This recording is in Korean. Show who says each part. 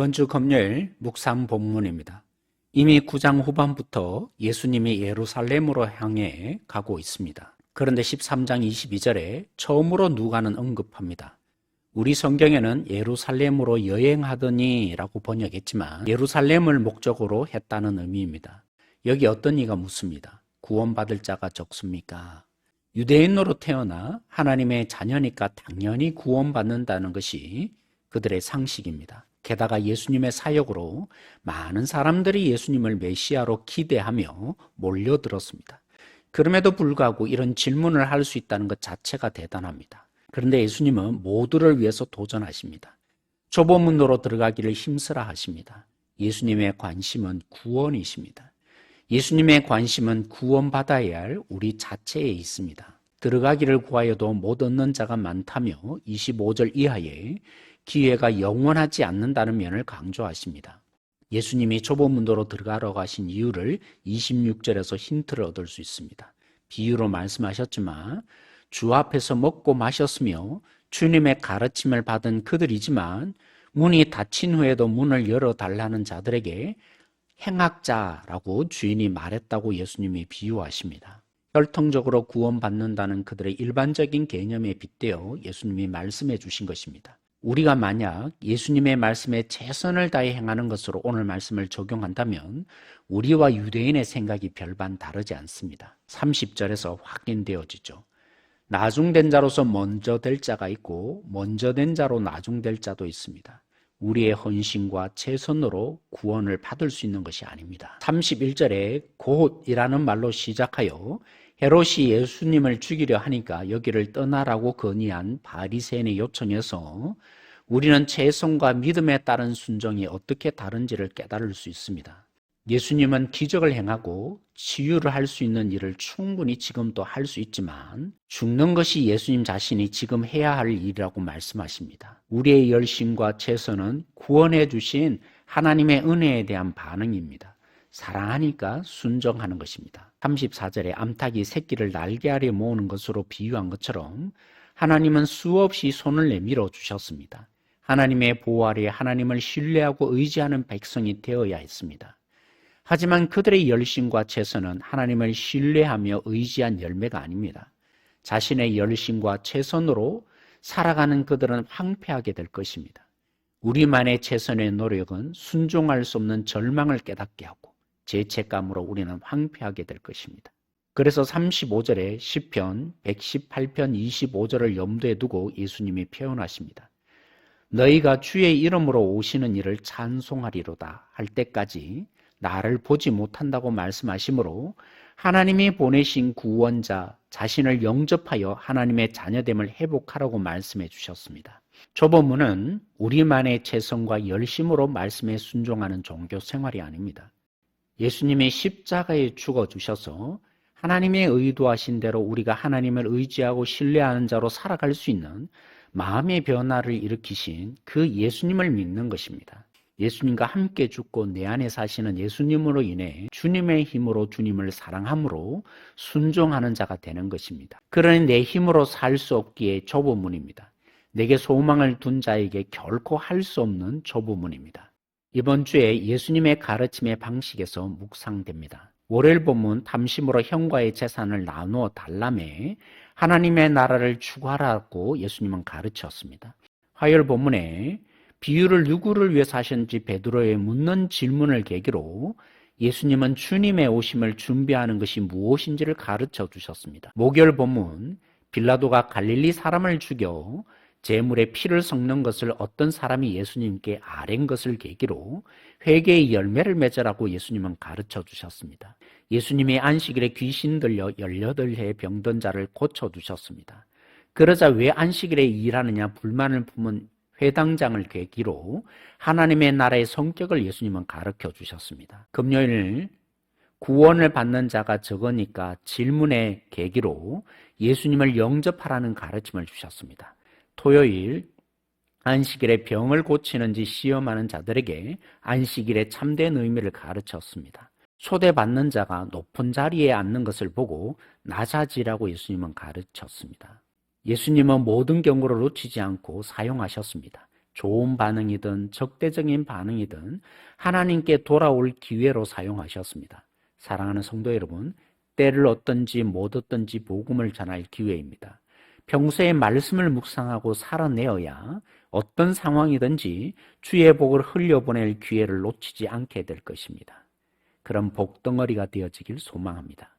Speaker 1: 이번 주 금요일 묵상 본문입니다. 이미 9장 후반부터 예수님이 예루살렘으로 향해 가고 있습니다. 그런데 13장 22절에 처음으로 누가는 언급합니다. 우리 성경에는 예루살렘으로 여행하더니 라고 번역했지만 예루살렘을 목적으로 했다는 의미입니다. 여기 어떤 이가 묻습니다. 구원받을 자가 적습니까? 유대인으로 태어나 하나님의 자녀니까 당연히 구원받는다는 것이 그들의 상식입니다. 게다가 예수님의 사역으로 많은 사람들이 예수님을 메시아로 기대하며 몰려들었습니다. 그럼에도 불구하고 이런 질문을 할 수 있다는 것 자체가 대단합니다. 그런데 예수님은 모두를 위해서 도전하십니다. 좁은 문으로 들어가기를 힘쓰라 하십니다. 예수님의 관심은 구원이십니다. 예수님의 관심은 구원받아야 할 우리 자체에 있습니다. 들어가기를 구하여도 못 얻는 자가 많다며 25절 이하에 기회가 영원하지 않는다는 면을 강조하십니다. 예수님이 좁은 문도로 들어가러 가신 이유를 26절에서 힌트를 얻을 수 있습니다. 비유로 말씀하셨지만 주 앞에서 먹고 마셨으며 주님의 가르침을 받은 그들이지만 문이 닫힌 후에도 문을 열어 달라는 자들에게 행악자라고 주인이 말했다고 예수님이 비유하십니다. 혈통적으로 구원받는다는 그들의 일반적인 개념에 빗대어 예수님이 말씀해 주신 것입니다. 우리가 만약 예수님의 말씀에 최선을 다해 행하는 것으로 오늘 말씀을 적용한다면 우리와 유대인의 생각이 별반 다르지 않습니다. 30절에서 확인되어지죠. 나중된 자로서 먼저 될 자가 있고 먼저 된 자로 나중될 자도 있습니다. 우리의 헌신과 최선으로 구원을 받을 수 있는 것이 아닙니다. 31절에 곧이라는 말로 시작하여 헤롯이 예수님을 죽이려 하니까 여기를 떠나라고 건의한 바리새인의 요청에서 우리는 최선과 믿음에 따른 순종이 어떻게 다른지를 깨달을 수 있습니다. 예수님은 기적을 행하고 치유를 할 수 있는 일을 충분히 지금도 할 수 있지만 죽는 것이 예수님 자신이 지금 해야 할 일이라고 말씀하십니다. 우리의 열심과 최선은 구원해 주신 하나님의 은혜에 대한 반응입니다. 사랑하니까 순종하는 것입니다. 34절에 암탉이 새끼를 날개 아래 모으는 것으로 비유한 것처럼 하나님은 수없이 손을 내밀어 주셨습니다. 하나님의 보호 아래 하나님을 신뢰하고 의지하는 백성이 되어야 했습니다. 하지만 그들의 열심과 최선은 하나님을 신뢰하며 의지한 열매가 아닙니다. 자신의 열심과 최선으로 살아가는 그들은 황폐하게 될 것입니다. 우리만의 최선의 노력은 순종할 수 없는 절망을 깨닫게 하고 죄책감으로 우리는 황폐하게 될 것입니다. 그래서 35절에 10편, 118편 25절을 염두에 두고 예수님이 표현하십니다. 너희가 주의 이름으로 오시는 일을 찬송하리로다 할 때까지 나를 보지 못한다고 말씀하시므로 하나님이 보내신 구원자 자신을 영접하여 하나님의 자녀됨을 회복하라고 말씀해 주셨습니다. 조범문은 우리만의 재성과 열심으로 말씀에 순종하는 종교 생활이 아닙니다. 예수님이 십자가에 죽어 주셔서 하나님의 의도하신 대로 우리가 하나님을 의지하고 신뢰하는 자로 살아갈 수 있는 마음의 변화를 일으키신 그 예수님을 믿는 것입니다. 예수님과 함께 죽고 내 안에 사시는 예수님으로 인해 주님의 힘으로 주님을 사랑함으로 순종하는 자가 되는 것입니다. 그러니 내 힘으로 살 수 없기에 조부문입니다. 내게 소망을 둔 자에게 결코 할 수 없는 조부문입니다. 이번 주에 예수님의 가르침의 방식에서 묵상됩니다. 월요일 본문 탐심으로 형과의 재산을 나누어 달라매 하나님의 나라를 추구하라고 예수님은 가르쳤습니다. 화요일 본문에 비유를 누구를 위해서 하셨는지 베드로의 묻는 질문을 계기로 예수님은 주님의 오심을 준비하는 것이 무엇인지를 가르쳐 주셨습니다. 목요일 본문 빌라도가 갈릴리 사람을 죽여 재물의 피를 섞는 것을 어떤 사람이 예수님께 아랜 것을 계기로 회개의 열매를 맺으라고 예수님은 가르쳐 주셨습니다. 예수님이 안식일에 귀신 들려 18해 병든 자를 고쳐 주셨습니다. 그러자 왜 안식일에 일하느냐 불만을 품은 회당장을 계기로 하나님의 나라의 성격을 예수님은 가르쳐 주셨습니다. 금요일 구원을 받는 자가 적으니까 질문의 계기로 예수님을 영접하라는 가르침을 주셨습니다. 토요일 안식일에 병을 고치는지 시험하는 자들에게 안식일의 참된 의미를 가르쳤습니다. 초대받는 자가 높은 자리에 앉는 것을 보고 낮아지라고 예수님은 가르쳤습니다. 예수님은 모든 경우를 놓치지 않고 사용하셨습니다. 좋은 반응이든 적대적인 반응이든 하나님께 돌아올 기회로 사용하셨습니다. 사랑하는 성도 여러분, 때를 얻든지 못 얻든지 복음을 전할 기회입니다. 평소에 말씀을 묵상하고 살아내어야 어떤 상황이든지 주의 복을 흘려보낼 기회를 놓치지 않게 될 것입니다. 그런 복덩어리가 되어지길 소망합니다.